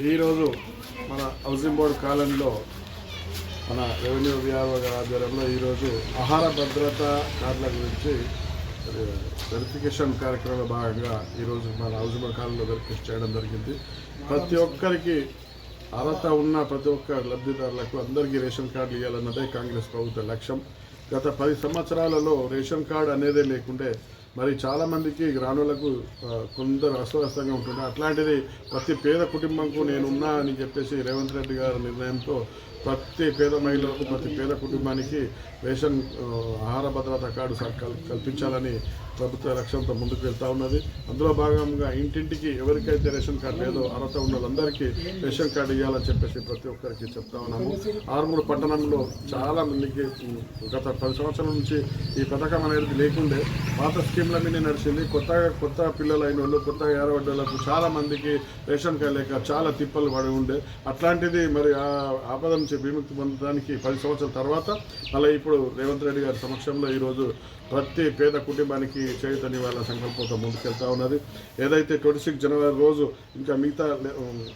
ఈరోజు మన housing board కాలనీలో మన రెవెన్యూ విఆర్ఓ ఆధ్వర్యంలో ఈరోజు ఆహార భద్రత కార్డుల గురించి వెరిఫికేషన్ కార్యక్రమంలో భాగంగా ఈరోజు మన హౌసింగ్ బోర్డు కాలనీలో వెరిఫికేషన్ చేయడం జరిగింది. ప్రతి ఒక్కరికి అర్హత ఉన్న ప్రతి ఒక్క లబ్ధిదారులకు అందరికీ రేషన్ కార్డులు ఇవ్వాలన్నదే కాంగ్రెస్ ప్రభుత్వ లక్ష్యం. గత పది సంవత్సరాలలో రేషన్ కార్డు అనేదే లేకుండే మరి చాలామందికి గ్రామాలకు కొందరు అస్తవ్యస్తంగా ఉంటుండే అట్లాంటిది ప్రతి పేద కుటుంబంకు నేనున్నా అని చెప్పేసి రేవంత్ రెడ్డి గారి నిర్ణయంతో ప్రతి పేద మహిళలకు ప్రతి పేద కుటుంబానికి రేషన్ ఆహార భద్రత కార్డు స- కల్- కల్పించాలని ప్రభుత్వ లక్ష్యంతో ముందుకు వెళ్తా ఉన్నది. అందులో భాగంగా ఇంటింటికి ఎవరికైతే రేషన్ కార్డు లేదో అర్హత ఉన్న వాళ్ళందరికీ రేషన్ కార్డు ఇవ్వాలని చెప్పేసి ప్రతి ఒక్కరికి చెప్తా ఉన్నాము. ఆరుమూరు పట్టణంలో చాలా మందికి గత పది సంవత్సరాల నుంచి ఈ పథకం అనేది లేకుండే. పాత స్కీమ్ల మీద నడిచింది. కొత్తగా కొత్త పిల్లలు అయిన వాళ్ళు కొత్తగా ఏరవడ్డలకు చాలా మందికి రేషన్ కార్డు లేక చాలా తిప్పలు పడి ఉండే. అట్లాంటిది మరి ఆ ఆపద నుంచి విముక్తి పొందడానికి పది సంవత్సరాల తర్వాత మళ్ళీ ఇప్పుడు రేవంత్ రెడ్డి గారి సమక్షంలో ఈరోజు ప్రతి పేద కుటుంబానికి చేయుతనివ్వాలన్న సంకల్పంతో ముందుకెళ్తా ఉన్నది. ఏదైతే ట్వంటీ సిక్స్ జనవరి రోజు ఇంకా మిగతా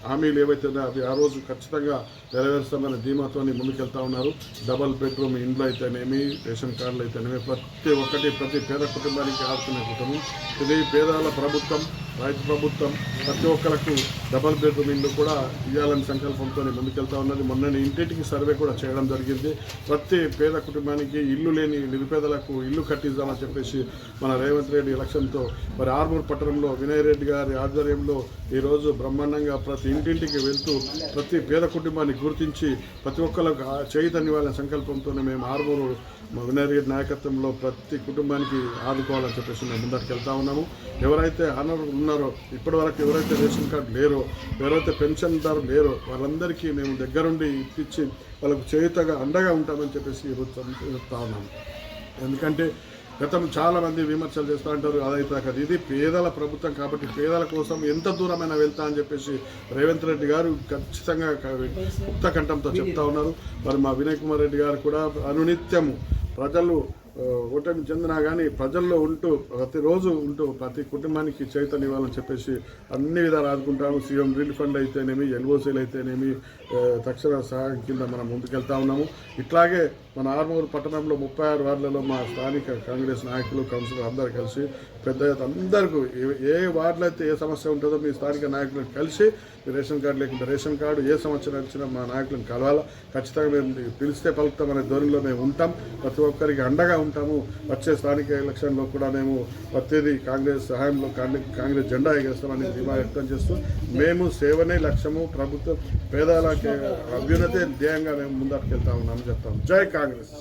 హామీలు ఏవైతే ఉన్నాయో అవి ఆ రోజు ఖచ్చితంగా నెరవేరుస్తామనే ధీమాతో ముందుకెళ్తా ఉన్నారు. డబల్ బెడ్రూమ్ ఇండ్లు అయితేనేమి రేషన్ కార్డులు అయితేనేమి ప్రతి ఒక్కటి ప్రతి పేద కుటుంబానికి ఆడుతున్న కుటుంబం. ఇది పేదల ప్రభుత్వం రాష్ట్ర ప్రభుత్వం ప్రతి ఒక్కరికి డబల్ బెడ్రూమ్ ఇల్లు కూడా ఇవ్వాలని సంకల్పంతో ముందుకెళ్తా ఉన్నది. మొన్న ఇంటింటికి సర్వే కూడా చేయడం జరిగింది. ప్రతి పేద కుటుంబానికి ఇల్లు లేని నిరుపేదలకు ఇల్లు కట్టిద్దామని చెప్పేసి మన రేవంత్ రెడ్డి ఎలక్షన్తో మరి ఆర్మూర్ పట్టణంలో వినయ్ రెడ్డి గారి ఆధ్వర్యంలో ఈరోజు బ్రహ్మాండంగా ప్రతి ఇంటింటికి వెళ్తూ ప్రతి పేద కుటుంబాన్ని గుర్తించి ప్రతి ఒక్కరికి ఆ చైతన్యవాళ్ళ సంకల్పంతోనే మేము ఆర్మూరు మా వినయ్ రెడ్డి నాయకత్వంలో ప్రతి కుటుంబానికి ఆదుకోవాలని చెప్పేసి మేము ముందరికి వెళ్తా ఉన్నాము. ఎవరైతే అనర్హులు ఉన్నారో ఇప్పటి వరకు ఎవరైతే రేషన్ కార్డు లేరో ఎవరైతే పెన్షన్దారు లేరో వాళ్ళందరికీ మేము దగ్గరుండి ఇప్పించి వాళ్ళకు చేయుతగా అండగా ఉంటామని చెప్పేసి ఈరోజు చెప్తా ఉన్నాము ఎందుకంటే గతం చాలామంది విమర్శలు చేస్తూ ఉంటారు అదైతే కాదు ఇది పేదల ప్రభుత్వం కాబట్టి పేదల కోసం ఎంత దూరమైనా వెళ్తా అని చెప్పేసి రేవంత్ రెడ్డి గారు ఖచ్చితంగా క- ముక్త కంఠంతో చెప్తా ఉన్నారు. మరి మా వినయ్ కుమార్ రెడ్డి గారు కూడా అనునిత్యము ప్రజలు ఓటమి చెందినా కానీ ప్రజల్లో ఉంటూ ప్రతిరోజు ఉంటూ ప్రతి కుటుంబానికి చైతన్యం ఇవ్వాలని చెప్పేసి అన్ని విధాలు ఆదుకుంటాము. సీఎం రిలీఫ్ ఫండ్ అయితేనేమి ఎన్ఓసీలు అయితేనేమి తక్షణ సహాయం కింద మనం ముందుకెళ్తా ఉన్నాము. ఇట్లాగే మన ఆర్మూరు పట్టణంలో ముప్పై ఆరు వార్డులలో మా స్థానిక కాంగ్రెస్ నాయకులు కౌన్సిలర్ అందరు కలిసి పెద్ద అందరికీ ఏ- వార్డులో అయితే ఏ సమస్య ఉంటుందో మీ స్థానిక నాయకులను కలిసి రేషన్ కార్డు లేకుండా రేషన్ కార్డు ఏ సంవత్సరం వచ్చినా మా నాయకులను కలవాలా. ఖచ్చితంగా మేము పిలిస్తే పలుకుతాం అనే ధోరణిలో మేము ఉంటాం. ప్రతి ఒక్కరికి అండగా ఉంటాము. వచ్చే స్థానిక ఎలక్షన్లో కూడా మేము ప్రతిదీ కాంగ్రెస్ సహాయంలో కాంగ్రెస్ కాంగ్రెస్ జెండా ఎగేస్తామని ధీమా వ్యక్తం చేస్తూ మేము సేవనే లక్ష్యము ప్రభుత్వం పేదల అభ్యున్నతే ధ్యేయంగా మేము ముందరికి వెళ్తా ఉన్నామని చెప్తాం. జై కాంగ్రెస్!